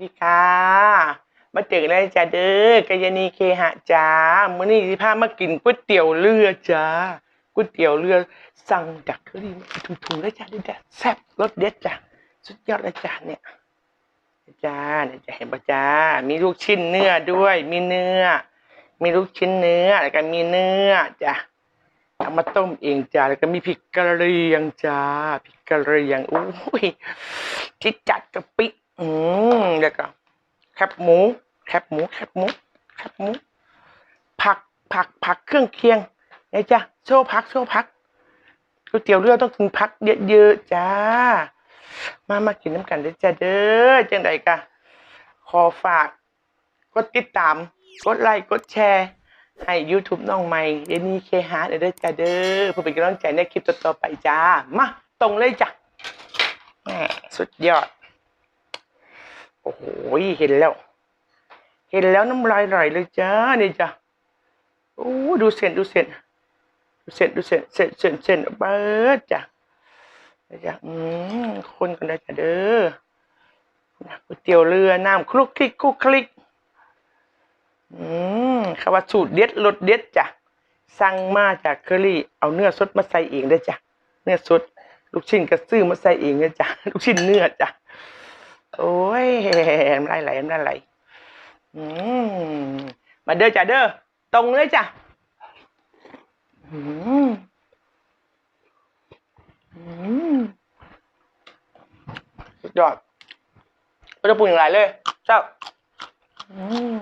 ดีค่ะ มาเจอกันแล้วจ้าเด้อกายนีเคหะจ้ามื้อนี้สิพามากินก๋วยเตี๋ยวเรือจ้าก๋วยเตี๋ยวเรือสั่งจากเครื่องถุงๆเลยจ้าด้วยจ้าแซ่บรสเด็ดจ้าสุดยอดเลยจ้าเนี่ยจ้าเนี่ยจะเห็นปะจ้า มีลูกชิ้นเนื้อด้วย มีเนื้อ มีลูกชิ้นเนื้อแล้วก็มีเนื้อจ้าเอามาต้มเองจ้าแล้วก็มีพริกกะเหรี่ยงจ้าพริกกะเหรี่ยงอุ้ยจิดจัดกะปิ อืมแล้วก็แคบหมู แคบหมู แคบหมู แคบหมู ผัก ผัก ผักเครื่องเคียงไงจ้ะโชว์ผัก โชว์ผักก๋วยเตี๋ยวเรือต้องกินผักเยอะๆจ้า มามากินน้ำกันเด้อจ้าเด้อจังใดกะ ขอฝาก กดติดตาม กดไลค์ กดแชร์ ให้ YouTube น้องใหม่เดนี่เคฮาร์ดเด้อจ้าเด้อเพื่อเป็นกำลังใจในคลิปต่อๆไปจ้า มา ตรงเลยจ้ะแหมสุดยอด โอ้โหเห็นแล้ว เห็นแล้วน้ำลายไหลเลยจ้านี่จ้ะโอ้ดูเส้นดูเส้นดูเส้นดูเส้นเส้นเส้นเส้นเบิดจ้ะนี่จ้ะอืมคนกันได้จ้ะเด้อนะก๋วยเตี๋ยวเรือน้ำคลุกคลิกคลุกคลิกอืมคำว่าสูตรเด็ดรสเด็ดจ้ะสั่งมาจากเคอรี่ เอาเนื้อสดมาใส่เองได้จ้ะเนื้อสด ลูกชิ้นก็ซื้อมาใส่เองเลยจ้ะลูกชิ้นเนื้อจ้ะ โอ้ยน้ำลยไหลน้ำลยไหลมมาเด้อจ้ะเด้อตรงเลยจ้ะอืมอืมสุดยอดไม่ต้องปรุงอย่างไรเลยเจ้าอืม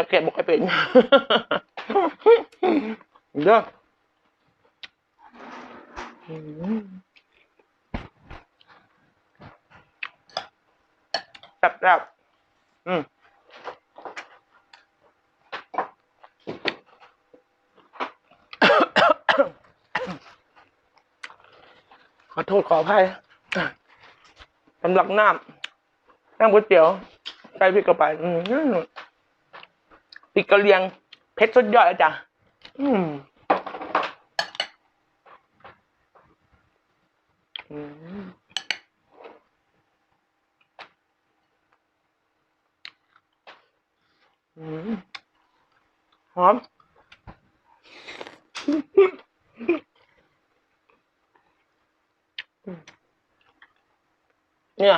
จะเก็บบุกไปเป็นเด้ออืมแซ่บๆอืมขอโทษขออภัยสำหรับน้ำน้ำก๋วยเตี๋ยวใส่พริกเข้าไป อืม พริกกะเหรียงเผ็ดสุดยอดเลยจ้ะอืมอืมอืมหอมเนี่ย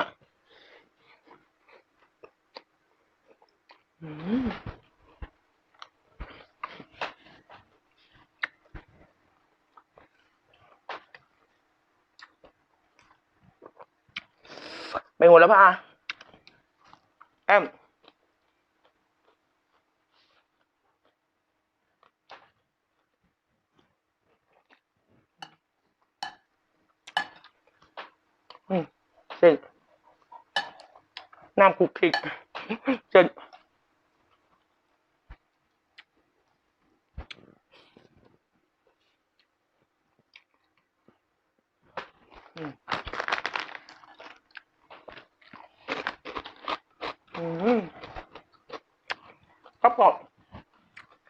อืม ไปหมดแล้วป่ะแอมอืมเสร็จน้ำคุกคิกเสร็จมอืมครับผม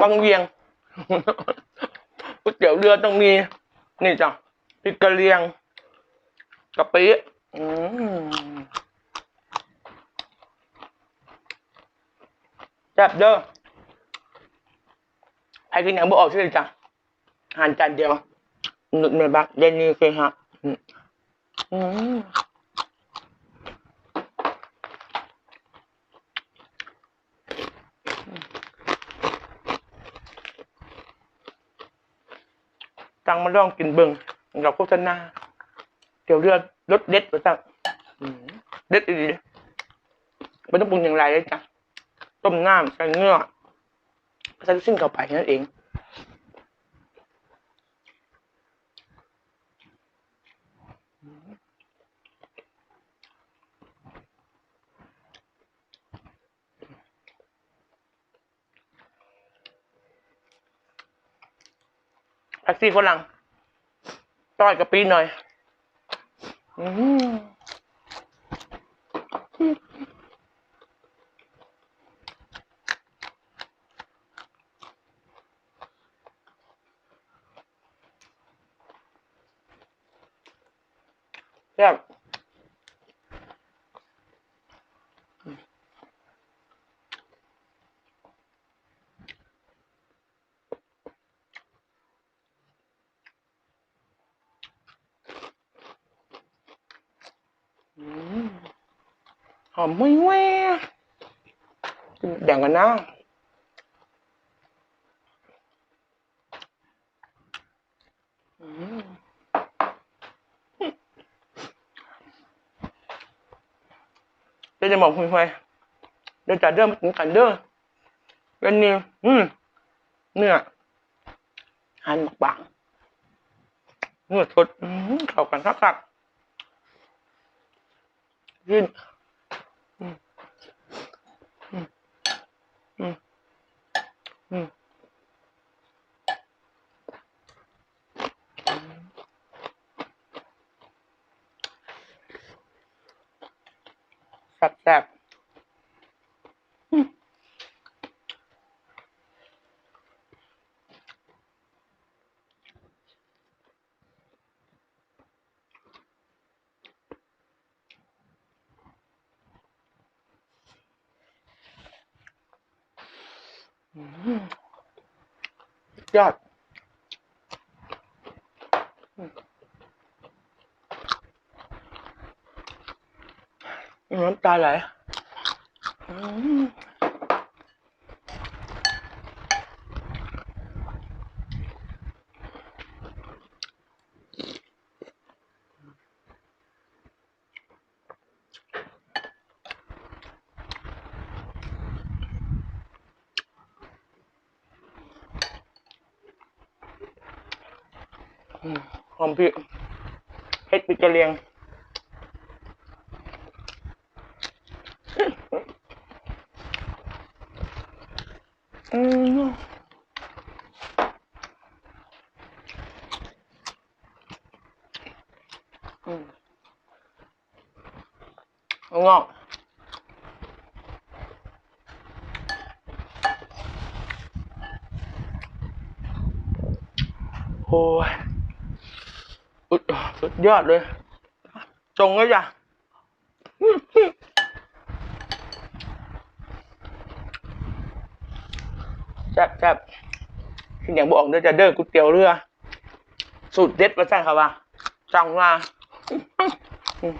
บังเวียงก๋วยเตี๋ยวเรือต้องมี นี่จ้ะพริกกะเหรียงกะปิอืมแซ่บเด้อใครกินอย่างบ่ออกใช่ไหมจ้ะอาหารจานเดียวหนุดเมบักเดนนี่เคยฮะอืม ตังมาลองกินเบิงเราโฆษณาเดี๋ยวเรือรสเด็ดมาตั้งเด็ดดีไม่ต้องปรุงอย่างไรเลยจ้ะต้มน้ำใส่เนื้อใส่ลูกชิ้นเข้าไปนั่นเอง แท็กซี่ฝรั่งต้อยกับปีหน่อยอืมแซ่บอืมห อมไม่แว่กินแบ่งกันนะเดี๋ยวจะบอกคุยคุยเดี๋ยวจะเริ่มกินกันเด้อเป็นนี่อืมเนื้อหั่นบางเนื้อสดเข้ากันคักๆยื่นอืมอืมอืม อืมแซ่บแซ่บอืมอืม ยอดน้ำตาไหล หอมพริกเผ็ดพริกกะเหรียงอืมอืมเอางอกโอ้ยอุด สุดยอดเลยจงเลยจ้ะแซ่บแซ่บที่อย่างบอกเด้อจะเด้อก๋วยเตี๋ยวเรือ สูตรเด็ดมาสั่งครับว่าจังมาอืม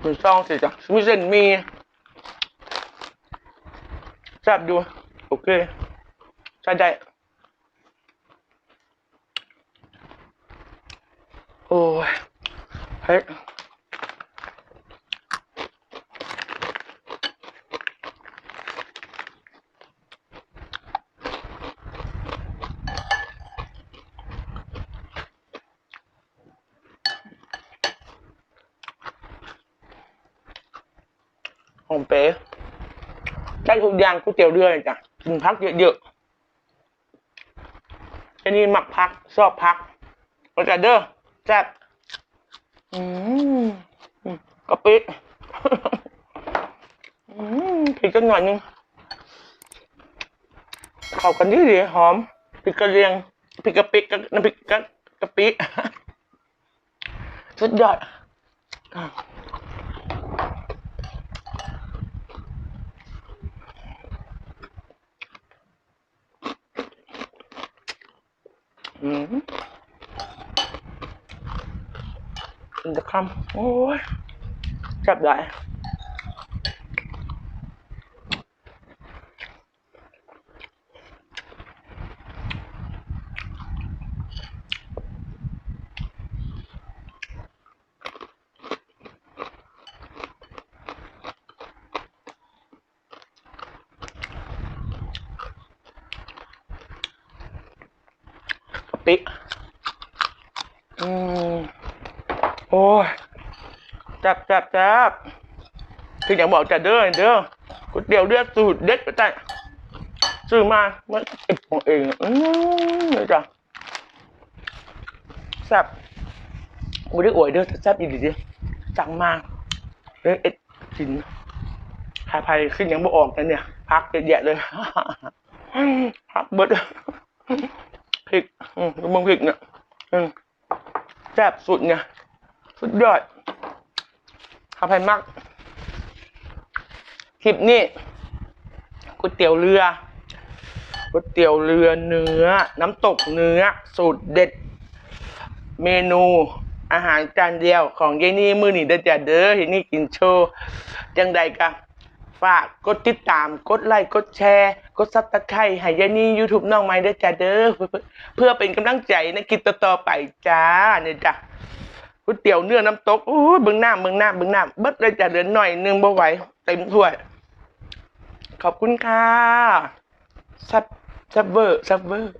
หนึ่งซองสิจ้ะมีเส้นมีแซ่บดู โอเคใช่ได้ โอ้ยเฮ้ยหอมเป๊ะได้ทุกอย่างก๋วยเตี๋ยวเรือเลยจ้ะกินพักเยอะๆอันนี้หมักพักชอบพักมาจากเด้อ แซ่บอืมอืมกะปิอืมพริกกันหน่อยนึงเข้ากันดีดีหอมพริกกระเรียงพริกกะปิกับน้ำพริกกะกะปิสุดยอดอะอืม มันจะคล่ำโอ้ยจับได้ปิ อ้ยจับจับจับคืออย่างบอกจะเด้อเด้อก๋วยเตี๋ยวเลือดสูตรเด็ดก็ได้ซื้อมาเมื่อเอ็ดของเองอืมเลยจ้ะแซ่บกูได้อวยเด้อแซ่บอีกดิสั่งมาเอ้ยเอ็ดกินพายพายขึ้นยังบ่ออกนะเนี่ย พักเยอะแยะเลยพักเบิดพริกอืมมึงพริกเนี่ยแซ่บสุดเนี่ย สุดยอดข้าวไผ่มักคลิปนี้ก๋วยเตี๋ยวเรือก๋วยเตี๋ยวเรือเนื้อ น้ำตกเนื้อ สูตรเด็ด เมนูอาหารจานเดียวของยายนี่มือนี่เด้อจ้ะเด้อยายนี่กินโชว์จังใดกะฝากกดติดตามกดไลค์กดแชร์ กดซับสไครต์ให้ยายนี่ยูทูบน้องไม้เด้อจ้ะเด้อเพื่อเพื่อเป็นกำลังใจในคลิปต่อๆไปจ้าเนี่ยจ้ะ ก๋วยเตี๋ยวเนื้อน้ำตกโอ้ยเบิ่งหน้าเบิ่งหน้าเบิ่งหน้าเบิดเลยจะเดือนหน่อยหนึงบ่ไหวเต็มถ้วย ขอบคุณค่ะซับซับเวอร์ซับเวอร์